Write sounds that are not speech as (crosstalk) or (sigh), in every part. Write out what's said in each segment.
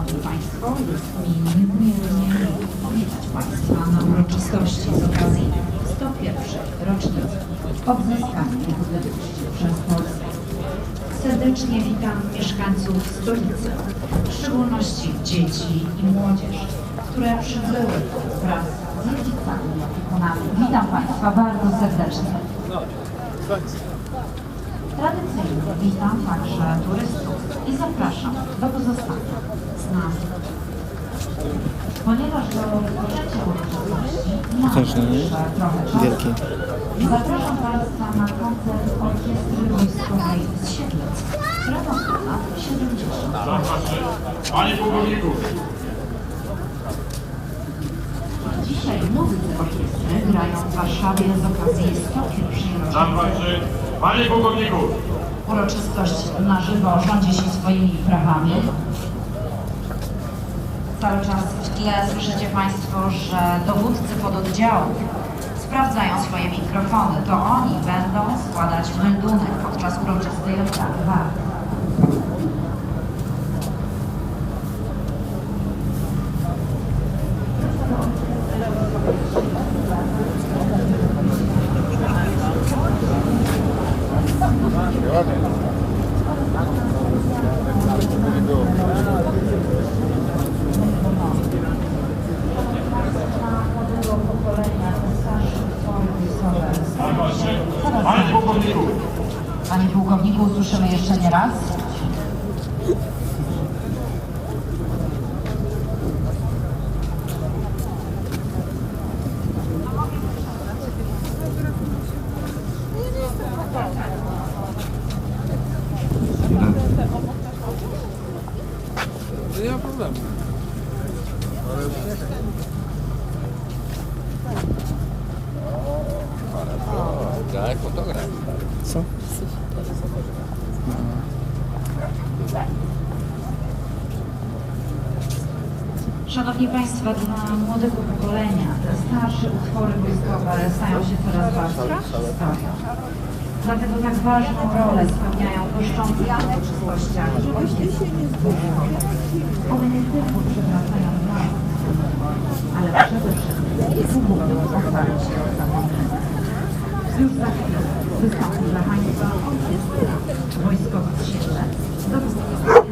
Szanowni Państwo, jest mi niezmiernie powitać Państwa na uroczystości z okazji 101. rocznicy odzyskania niepodległości przez Polskę. Serdecznie witam mieszkańców stolicy, w szczególności dzieci i młodzież, które przybyły wraz z rodzicami i opiekunami. Witam Państwa bardzo serdecznie. Tradycyjnie witam także turystów i zapraszam do pozostania z nami. Ponieważ do rozpoczęcia uroczystości mamy jeszcze trochę czasu, Wielki. zapraszam Państwa na koncert Orkiestry Wojskowej z Siedlec, która ma ponad 70 lat. Panie pułkowniku, Dzisiaj muzycy orkiestry grają w Warszawie z okazji 101. tam rocznicy. Panie pułkowniku, uroczystość na żywo rządzi się swoimi prawami. Cały czas w tle słyszycie Państwo, że dowódcy pododdziałów sprawdzają swoje mikrofony. To oni będą składać meldunek podczas uroczystej odprawy warty. młodego pokolenia, te starsze utwory wojskowe. tam patrzy. Panie pułkowniku, usłyszymy jeszcze nie raz. Nie ma problemu. Tak, fotograf. Co? Szanowni Państwo, dla młodego pokolenia te starsze utwory wojskowe stają się coraz bardziej historią. Dlatego tak ważną rolę spełniają w goszczących uroczystościach ojciec One nie tylko przywracają dom, ale przede wszystkim próbują ocalić zapomnienia. Już za chwilę wystąpi dla Państwa orkiestra wojskowa z Siedlec. Dowódca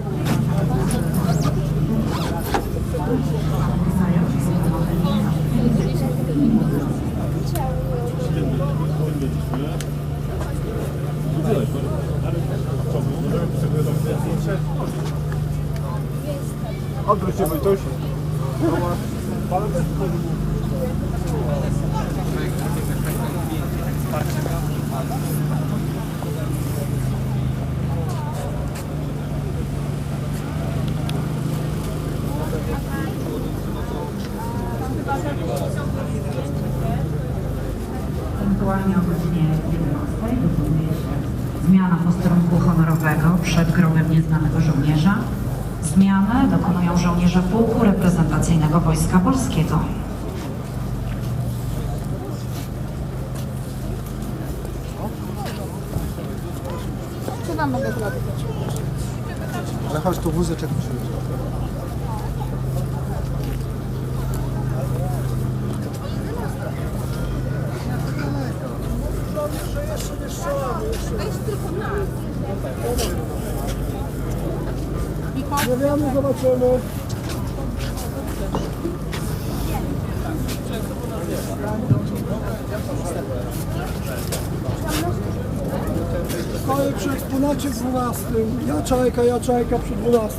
Odwróć się Wojtuś. Punktualnie o godzinie 11 dokonuje się zmiana posterunku honorowego przed grobem nieznanego żołnierza. Zmianę dokonują żołnierze pułku reprezentacyjnego Wojska Polskiego. Co wam mogę zrobić? Ale chodź tu wózeczek przyjdzie. Nie wiemy, zobaczymy. Stoję przy eksponacie 12. Ja czajka, ja czajka przy 12.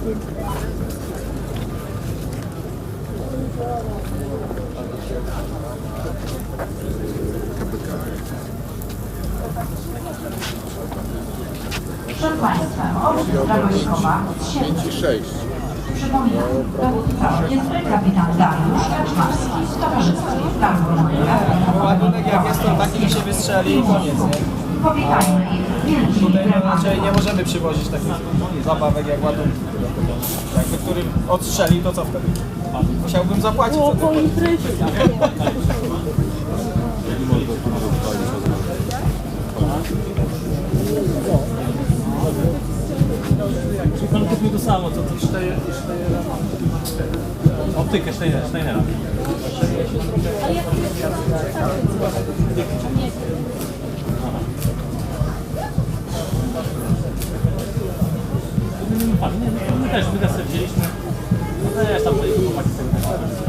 Przed Państwem orkiestra wojskowa z Siedlec. 6. Przy Przypominam, dowódca orkiestry kapitan Dariusz Kaczmarski w towarzystwie Darku Ładunek jak jest to taki, że się wystrzeli i koniec, nie? Powitajmy ich wielkimi Tutaj no, raczej nie możemy przywozić takich zabawek jak ładunki. Jakby który odstrzeli, to co wtedy? Musiałbym zapłacić (laughs) samo, co to Steiner. Optykę Steinera. Steinera. Nie, my też, my też wzięliśmy. No też tam chłopaki sobie też.